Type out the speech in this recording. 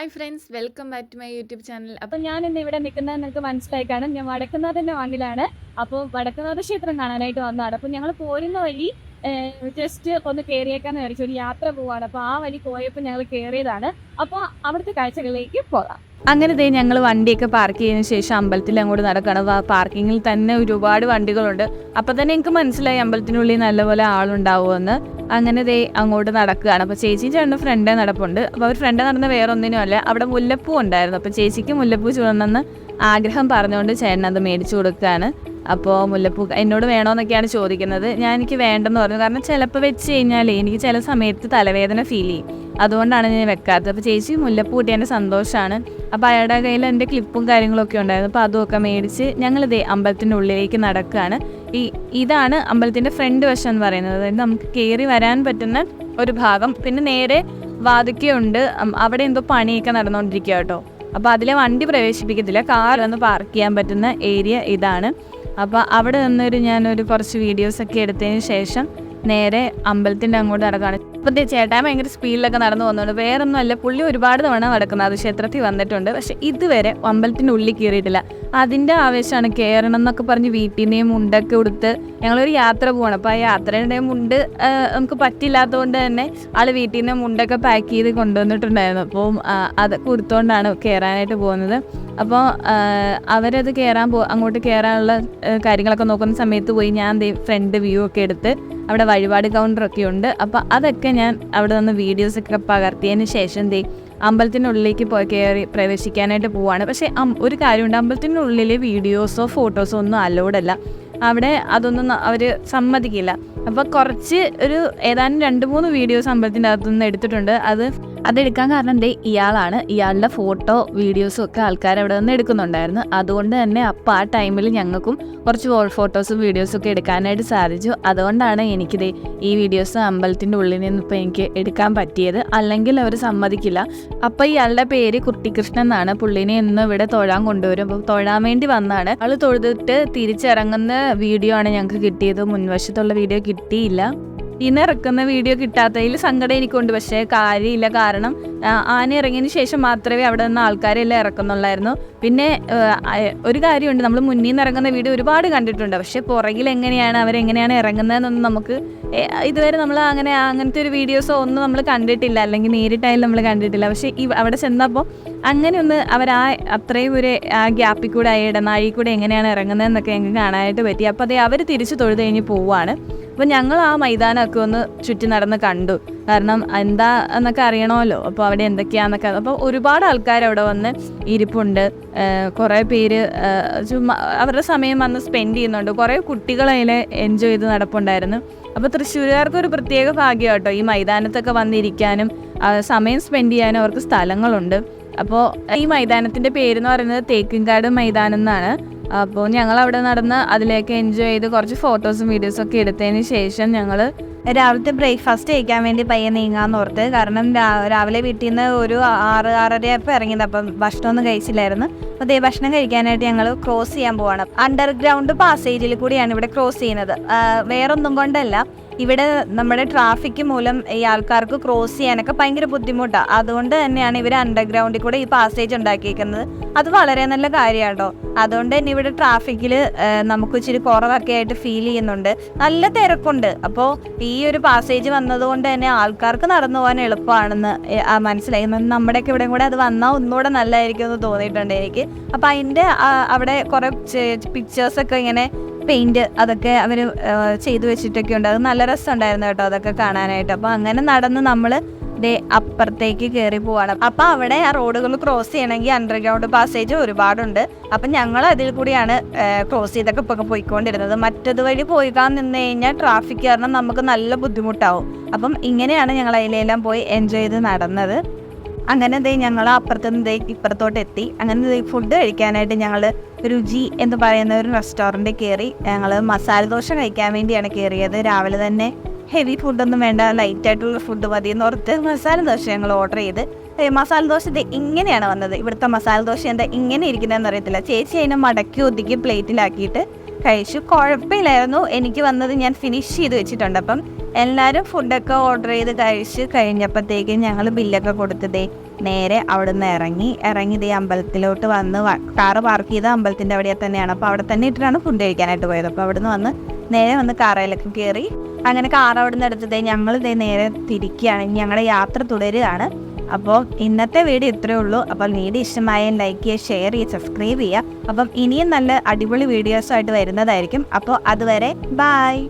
Hi friends welcome back to my YouTube channel അപ്പൊ ഞാൻ ഇന്ന് ഇവിടെ നിൽക്കുന്നത് നിങ്ങൾക്ക് മനസ്സിലായി കാണാം ഞാൻ വടക്കുന്നാഥന്റെ വാങ്ങിലാണ് അപ്പോൾ വടക്കുന്നാഥ ക്ഷേത്രം കാണാനായിട്ട് വന്നതാണ്. അപ്പോൾ ഞങ്ങൾ പോരുന്ന വഴി ജസ്റ്റ് ഒന്ന് കയറിയേക്കാന്ന് വിചാരിച്ചു. ഒരു യാത്ര പോവാണ്. അപ്പോൾ ആ വഴി പോയപ്പോൾ ഞങ്ങൾ കയറിയതാണ് അപ്പോൾ അവിടുത്തെ കാഴ്ചകളിലേക്ക് പോകാം. അങ്ങനെ ദേ ഞങ്ങൾ വണ്ടിയൊക്കെ പാർക്ക് ചെയ്തതിന് ശേഷം അമ്പലത്തിൽ അങ്ങോട്ട് നടക്കണം. പാർക്കിങ്ങിൽ തന്നെ ഒരുപാട് വണ്ടികളുണ്ട്. അപ്പം തന്നെ എനിക്ക് മനസ്സിലായി അമ്പലത്തിനുള്ളിൽ നല്ലപോലെ ആളുണ്ടാവുമെന്ന്. അങ്ങനെ ദേ അങ്ങോട്ട് നടക്കുകയാണ്. അപ്പോൾ ചേച്ചിയും ചേട്ടന്റെ ഫ്രണ്ടേ നടപ്പുണ്ട്. അപ്പോൾ അവർ ഫ്രണ്ട് നടന്ന വേറെ ഒന്നിനും അല്ല അവിടെ മുല്ലപ്പൂ ഉണ്ടായിരുന്നു. അപ്പോൾ ചേച്ചിക്ക് മുല്ലപ്പൂ ചൂടണമെന്ന് ആഗ്രഹം പറഞ്ഞുകൊണ്ട് ചേട്ടൻ അത് മേടിച്ചു കൊടുക്കുകയാണ്. അപ്പോൾ മുല്ലപ്പൂ എന്നോട് വേണമെന്നൊക്കെയാണ് ചോദിക്കുന്നത്. ഞാൻ എനിക്ക് വേണ്ടെന്ന് പറഞ്ഞു. കാരണം ചിലപ്പോൾ വെച്ച് കഴിഞ്ഞാൽ എനിക്ക് ചില സമയത്ത് തലവേദന ഫീൽ ചെയ്യും. അതുകൊണ്ടാണ് ഞാൻ വെക്കാത്തത്. അപ്പോൾ ചേച്ചി മുല്ലപ്പൂ കിട്ടിയതിന്റെ സന്തോഷമാണ് അപ്പോൾ അയാളുടെ കയ്യിൽ എന്റെ ക്ലിപ്പും കാര്യങ്ങളൊക്കെ ഉണ്ടായിരുന്നു. അപ്പോൾ അതുമൊക്കെ മേടിച്ച് ഞങ്ങളിതേ അമ്പലത്തിന്റെ ഉള്ളിലേക്ക് നടക്കുകയാണ് ഈ ഇതാണ് അമ്പലത്തിന്റെ ഫ്രണ്ട് വശം എന്ന് പറയുന്നത്. അതായത് നമുക്ക് കയറി വരാൻ പറ്റുന്ന ഒരു ഭാഗം. പിന്നെ നേരെ വാതിക്കയുണ്ട്. അവിടെ എന്തോ പണിയൊക്കെ നടന്നുകൊണ്ടിരിക്കുക കേട്ടോ. അപ്പോൾ അതിലെ വണ്ടി പ്രവേശിപ്പിക്കത്തില്ല. കാർ ഒന്ന് പാർക്ക് ചെയ്യാൻ പറ്റുന്ന ഏരിയ ഇതാണ്. അപ്പോൾ അവിടെ നിന്നൊരു ഞാനൊരു കുറച്ച് വീഡിയോസൊക്കെ എടുത്തതിന് ശേഷം നേരെ അമ്പലത്തിന്റെ അങ്ങോട്ട് നടക്കുകയാണ് ഇപ്പോഴത്തെ ദേ ചേട്ടാൻ ഭയങ്കര സ്പീഡിലൊക്കെ നടന്നു പോകുന്നുണ്ട്. വേറൊന്നും അല്ല പുള്ളി ഒരുപാട് തവണ നടക്കുന്നത്. അത് ക്ഷേത്രത്തിൽ വന്നിട്ടുണ്ട്. പക്ഷെ ഇതുവരെ അമ്പലത്തിന്റെ ഉള്ളിൽ കയറിയിട്ടില്ല. അതിന്റെ ആവേശമാണ് കയറണം എന്നൊക്കെ പറഞ്ഞ് വീട്ടിൽ നിന്നേ മുണ്ടൊക്കെ ഉടുത്ത് ഞങ്ങളൊരു യാത്ര പോവാണ്. അപ്പോൾ ആ യാത്രയുടെ മുണ്ട് നമുക്ക് പറ്റില്ലാത്തതുകൊണ്ട് തന്നെ ആൾ വീട്ടിൽ നിന്ന് മുണ്ടൊക്കെ പാക്ക് ചെയ്ത് കൊണ്ടുവന്നിട്ടുണ്ടായിരുന്നു. അപ്പോൾ അത് കൊടുത്തുകൊണ്ടാണ് കയറാനായിട്ട് പോകുന്നത്. അപ്പോൾ അവരത് കയറാൻ പോ അങ്ങോട്ട് കയറാനുള്ള കാര്യങ്ങളൊക്കെ നോക്കുന്ന സമയത്ത് പോയി ഞാൻ ഫ്രണ്ട് വ്യൂ ഒക്കെ എടുത്ത് അവിടെ വഴിപാട് കൗണ്ടറൊക്കെ ഉണ്ട്. അപ്പോൾ അതൊക്കെ ഞാൻ അവിടെ നിന്ന് വീഡിയോസൊക്കെ പകർത്തിയതിന് ശേഷം ദേ അമ്പലത്തിനുള്ളിലേക്ക് പോയി കയറി പ്രവേശിക്കാനായിട്ട് പോവാണ്. പക്ഷേ ഒരു കാര്യമുണ്ട്. അമ്പലത്തിനുള്ളിലെ വീഡിയോസോ ഫോട്ടോസോ ഒന്നും അലോഡല്ല അവിടെ അതൊന്നും അവർ സമ്മതിക്കില്ല. അപ്പോൾ കുറച്ച് ഒരു ഏതാനും രണ്ട് മൂന്ന് വീഡിയോസ് അമ്പലത്തിന്റെ അകത്തുനിന്ന് എടുത്തിട്ടുണ്ട്. അത് അതെടുക്കാൻ കാരണം എന്തേ ഇയാളാണ്. ഇയാളുടെ ഫോട്ടോ വീഡിയോസും ഒക്കെ ആൾക്കാർ അവിടെ നിന്ന് എടുക്കുന്നുണ്ടായിരുന്നു. അതുകൊണ്ട് തന്നെ അപ്പോൾ ആ ടൈമിൽ ഞങ്ങൾക്കും കുറച്ച് വോൾ ഫോട്ടോസും വീഡിയോസും ഒക്കെ എടുക്കാനായിട്ട് സാധിച്ചു. അതുകൊണ്ടാണ് എനിക്കിത് ഈ വീഡിയോസ് അമ്പലത്തിന്റെ ഉള്ളിൽ നിന്ന് എനിക്ക് എടുക്കാൻ പറ്റിയത്. അല്ലെങ്കിൽ അവർ സമ്മതിക്കില്ല. അപ്പോൾ ഇയാളുടെ പേര് കുട്ടികൃഷ്ണൻ എന്നാണ്. പുള്ളിനെ ഇന്ന് ഇവിടെ തൊഴാൻ കൊണ്ടുവരും. അപ്പോൾ തൊഴാൻ വേണ്ടി വന്നാണ്. ആൾ തൊഴുതിട്ട് തിരിച്ചിറങ്ങുന്ന വീഡിയോ ആണ് ഞങ്ങൾക്ക് കിട്ടിയത്. മുൻവശത്തുള്ള വീഡിയോ കിട്ടിയില്ല. ഇന്ന് ഇറക്കുന്ന വീഡിയോ കിട്ടാത്തതിൽ സങ്കടം എനിക്കുണ്ട്. പക്ഷേ കാര്യമില്ല. കാരണം ആന ഇറങ്ങിയതിന് ശേഷം മാത്രമേ അവിടെ നിന്ന് ആൾക്കാരെല്ലാം ഇറക്കുന്നുള്ളായിരുന്നു. പിന്നെ ഒരു കാര്യമുണ്ട്. നമ്മൾ മുന്നിൽ നിന്ന് ഇറങ്ങുന്ന വീഡിയോ ഒരുപാട് കണ്ടിട്ടുണ്ട്. പക്ഷേ പുറകിൽ എങ്ങനെയാണ് അവരെങ്ങനെയാണ് ഇറങ്ങുന്നതെന്നൊന്നും നമുക്ക് ഇതുവരെ നമ്മൾ അങ്ങനെ അങ്ങനത്തെ ഒരു വീഡിയോസോ ഒന്നും നമ്മൾ കണ്ടിട്ടില്ല. അല്ലെങ്കിൽ നേരിട്ടായാലും നമ്മൾ കണ്ടിട്ടില്ല. പക്ഷേ ഈ അവിടെ ചെന്നപ്പോൾ അങ്ങനെ ഒന്ന് അവർ ആ അത്രയും ഒരു ആ ഗ്യാപ്പിൽ കൂടെ ആ ഇടനാഴി കൂടെ എങ്ങനെയാണ് ഇറങ്ങുന്നതെന്നൊക്കെ ഞങ്ങൾക്ക് കാണാനായിട്ട് പറ്റി. അപ്പോൾ അതേ അവർ തിരിച്ച് തൊഴുത് കഴിഞ്ഞ് പോവാണ് അപ്പോൾ ഞങ്ങൾ ആ മൈതാനമൊക്കെ ഒന്ന് ചുറ്റി നടന്ന് കണ്ടു. കാരണം എന്താ എന്നൊക്കെ അറിയണമല്ലോ. അപ്പോൾ അവിടെ എന്തൊക്കെയാന്നൊക്കെ അപ്പോൾ ഒരുപാട് ആൾക്കാർ അവിടെ വന്ന് ഇരിപ്പുണ്ട്. കുറേ പേര് ചുമ്മാ അവരുടെ സമയം വന്ന് സ്പെൻഡ് ചെയ്യുന്നുണ്ട്. കുറേ കുട്ടികൾ അതിൽ എൻജോയ് ചെയ്ത് നടപ്പുണ്ടായിരുന്നു. അപ്പോൾ തൃശ്ശൂരുകാർക്ക് ഒരു പ്രത്യേക ഭാഗ്യം കേട്ടോ ഈ മൈതാനത്തൊക്കെ വന്നിരിക്കാനും സമയം സ്പെൻഡ് ചെയ്യാനും അവർക്ക് സ്ഥലങ്ങളുണ്ട്. അപ്പോൾ ഈ മൈതാനത്തിന്റെ പേരെന്ന് പറയുന്നത് തേക്കിൻകാട് മൈതാനം എന്നാണ്. അപ്പോൾ ഞങ്ങൾ അവിടെ നടന്ന് അതിലേക്ക് എൻജോയ് ചെയ്ത് കുറച്ച് ഫോട്ടോസും വീഡിയോസും ഒക്കെ എടുത്തതിന് ശേഷം ഞങ്ങൾ രാവിലത്തെ ബ്രേക്ക്ഫാസ്റ്റ് കഴിക്കാൻ വേണ്ടി പയ്യെ നീങ്ങാന്ന് ഓർത്ത്. കാരണം രാവിലെ വീട്ടിൽ നിന്ന് ഒരു ആറ് ആറര ഇപ്പം ഇറങ്ങിയത്. അപ്പം ഭക്ഷണമൊന്നും കഴിച്ചില്ലായിരുന്നു. അപ്പോൾ അതേ ഭക്ഷണം കഴിക്കാനായിട്ട് ഞങ്ങൾ ക്രോസ് ചെയ്യാൻ പോവാണ്. അണ്ടർഗ്രൗണ്ട് പാസേജിൽ കൂടിയാണ് ഇവിടെ ക്രോസ് ചെയ്യുന്നത്. വേറൊന്നും കൊണ്ടല്ല. ഇവിടെ നമ്മുടെ ട്രാഫിക് മൂലം ഈ ആൾക്കാർക്ക് ക്രോസ് ചെയ്യാനൊക്കെ ഭയങ്കര ബുദ്ധിമുട്ടാണ് അതുകൊണ്ട് തന്നെയാണ് ഇവർ അണ്ടർഗ്രൗണ്ടിൽ കൂടെ ഈ പാസേജ് ഉണ്ടാക്കിയിരിക്കുന്നത് അത് വളരെ നല്ല കാര്യമാണ് അതുകൊണ്ട് തന്നെ ഇവിടെ ട്രാഫിക്കിൽ നമുക്ക് ഇച്ചിരി കുറവൊക്കെ ആയിട്ട് ഫീൽ ചെയ്യുന്നുണ്ട്. നല്ല തിരക്കുണ്ട്. അപ്പോൾ ഈ ഒരു പാസേജ് വന്നതുകൊണ്ട് തന്നെ ആൾക്കാർക്ക് നടന്നു പോകാൻ എളുപ്പമാണെന്ന് മനസ്സിലായി. നമ്മുടെയൊക്കെ ഇവിടെ കൂടെ അത് വന്നാൽ ഒന്നുകൂടെ നല്ലതായിരിക്കും എന്ന് തോന്നിയിട്ടുണ്ട് എനിക്ക്. അപ്പം അതിന്റെ അവിടെ കുറേ പിക്ചേഴ്സൊക്കെ ഇങ്ങനെ പെയിന്റ് അതൊക്കെ അവർ ചെയ്തു വെച്ചിട്ടൊക്കെ ഉണ്ട്. അത് നല്ല രസമുണ്ടായിരുന്നു കേട്ടോ അതൊക്കെ കാണാനായിട്ട്. അപ്പോൾ അങ്ങനെ നടന്ന് നമ്മൾ ദേ അപ്പുറത്തേക്ക് കയറി പോവാണ്. അപ്പം അവിടെ ആ റോഡുകൾ ക്രോസ് ചെയ്യണമെങ്കിൽ അണ്ടർഗ്രൗണ്ട് പാസേജ് ഒരുപാടുണ്ട്. അപ്പം ഞങ്ങൾ അതിൽ കൂടിയാണ് ക്രോസ് ചെയ്തൊക്കെ ഇപ്പൊ പോയിക്കൊണ്ടിരുന്നത്. മറ്റത് വഴി പോയിക്കാൻ നിന്ന് കഴിഞ്ഞാൽ ട്രാഫിക് കാരണം നമുക്ക് നല്ല ബുദ്ധിമുട്ടാവും. അപ്പം ഇങ്ങനെയാണ് ഞങ്ങൾ അതിലെല്ലാം പോയി എൻജോയ് ചെയ്ത് നടന്നത്. അങ്ങനെ ദേ ഞങ്ങൾ അപ്പുറത്തുനിന്ന് ദേ ഇപ്പുറത്തോട്ട് എത്തി അങ്ങനെ ദേ ഫുഡ് കഴിക്കാനായിട്ട് ഞങ്ങൾ രുചി എന്ന് പറയുന്ന ഒരു റെസ്റ്റോറന്റിൽ കയറി ഞങ്ങൾ മസാല ദോശ കഴിക്കാൻ വേണ്ടിയാണ് കയറിയത് രാവിലെ തന്നെ ഹെവി ഫുഡൊന്നും വേണ്ട ലൈറ്റ് ആയിട്ടുള്ള ഫുഡ് മതി എന്ന് ഓർത്ത് മസാല ദോശ ഞങ്ങൾ ഓർഡർ ചെയ്ത്. മസാല ദോശ ഇത് ഇങ്ങനെയാണ് വന്നത്. ഇവിടുത്തെ മസാല ദോശ എന്താ ഇങ്ങനെ ഇരിക്കുന്നതെന്ന് അറിയത്തില്ല. ചേച്ചി അതിനെ മടക്കി ഒതുക്കി പ്ലേറ്റിലാക്കിയിട്ട് കഴിച്ചു. കുഴപ്പമില്ലായിരുന്നു. എനിക്ക് വന്നത് ഞാൻ ഫിനിഷ് ചെയ്ത് വെച്ചിട്ടുണ്ട്. അപ്പം എല്ലാവരും ഫുഡൊക്കെ ഓർഡർ ചെയ്ത് കഴിച്ച് കഴിഞ്ഞപ്പോഴത്തേക്കും ഞങ്ങൾ ബില്ലൊക്കെ കൊടുത്തതേ നേരെ അവിടെ നിന്ന് ഇറങ്ങി. ഇറങ്ങി ഇതേ അമ്പലത്തിലോട്ട് വന്ന് കാറ് പാർക്ക് ചെയ്ത അമ്പലത്തിന്റെ അവിടെ തന്നെയാണ്. അപ്പോൾ അവിടെ തന്നെ ഇട്ടിട്ടാണ് ഫുഡ് കഴിക്കാനായിട്ട് പോയത്. അപ്പോൾ അവിടെ നിന്ന് വന്ന് നേരെ വന്ന് കാറയിലൊക്കെ കയറി അങ്ങനെ കാർ അവിടെ നിന്ന് എടുത്തതേ ഞങ്ങൾ നേരെ തിരിക്കുകയാണ് ഞങ്ങളുടെ യാത്ര തുടരുകയാണ്. അപ്പോൾ ഇന്നത്തെ വീഡിയോ ഇത്രയേ ഉള്ളൂ. അപ്പോൾ വീഡിയോ ഇഷ്ടമായ ലൈക്ക് ചെയ്യുക ഷെയർ ചെയ്യുക സബ്സ്ക്രൈബ് ചെയ്യുക. അപ്പം ഇനിയും നല്ല അടിപൊളി വീഡിയോസുമായിട്ട് വരുന്നതായിരിക്കും. അപ്പോൾ അതുവരെ ബായ്